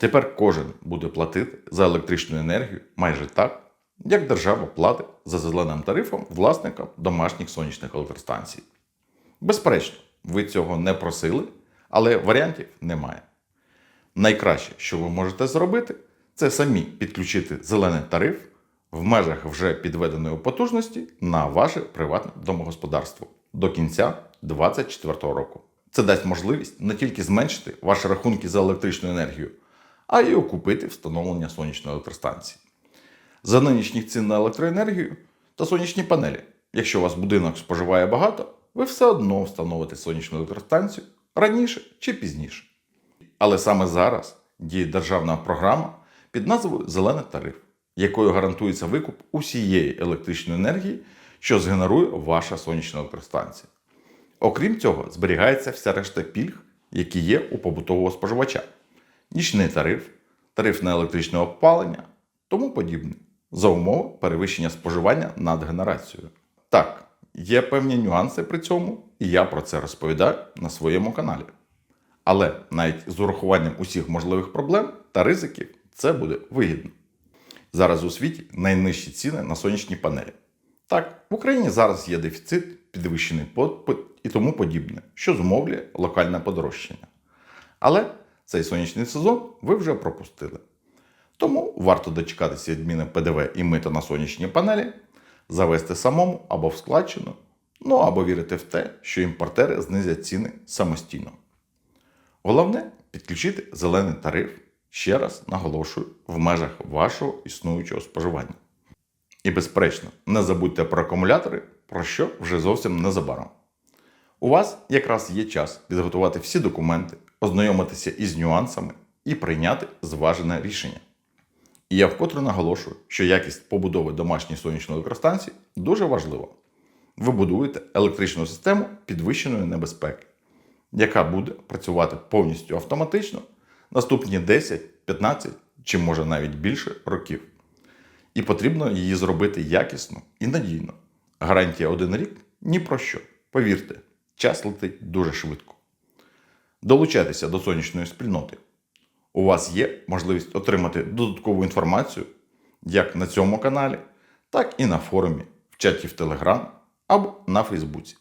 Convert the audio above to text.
Тепер кожен буде платити за електричну енергію майже так, як держава платить за зеленим тарифом власникам домашніх сонячних електростанцій. Безперечно, ви цього не просили, але варіантів немає. Найкраще, що ви можете зробити, це самі підключити зелений тариф в межах вже підведеної потужності на ваше приватне домогосподарство до кінця 2024 року. Це дасть можливість не тільки зменшити ваші рахунки за електричну енергію, а й окупити встановлення сонячної електростанції. За нинішніх цін на електроенергію та сонячні панелі. Якщо у вас будинок споживає багато, ви все одно встановите сонячну електростанцію раніше чи пізніше. Але саме зараз діє державна програма під назвою Зелений тариф, якою гарантується викуп усієї електричної енергії, що згенерує ваша сонячна електростанція. Окрім цього, зберігається вся решта пільг, які є у побутового споживача: нічний тариф, тариф на електричне опалення, тому подібне, за умови перевищення споживання над генерацією. Так, є певні нюанси при цьому, і я про це розповідаю на своєму каналі. Але навіть з урахуванням усіх можливих проблем та ризиків це буде вигідно. Зараз у світі найнижчі ціни на сонячні панелі. Так, в Україні зараз є дефіцит, підвищений попит і тому подібне, що зумовлює локальне подорожчання. Але цей сонячний сезон ви вже пропустили. Тому варто дочекатися відміни ПДВ і мита на сонячні панелі, завести самому або в складчину, ну або вірити в те, що імпортери знизять ціни самостійно. Головне підключити зелений тариф, ще раз наголошую, в межах вашого існуючого споживання. І, безперечно, не забудьте про акумулятори, про що вже зовсім незабаром. У вас якраз є час підготувати всі документи, ознайомитися із нюансами і прийняти зважене рішення. І я вкотре наголошую, що якість побудови домашньої сонячної електростанції дуже важлива. Ви будуєте електричну систему підвищеної небезпеки, яка буде працювати повністю автоматично наступні 10, 15 чи може навіть більше років. І потрібно її зробити якісно і надійно. Гарантія один рік ні про що. Повірте, час летить дуже швидко. Долучайтеся до сонячної спільноти. У вас є можливість отримати додаткову інформацію як на цьому каналі, так і на форумі, в чаті в Telegram або на Фейсбуці.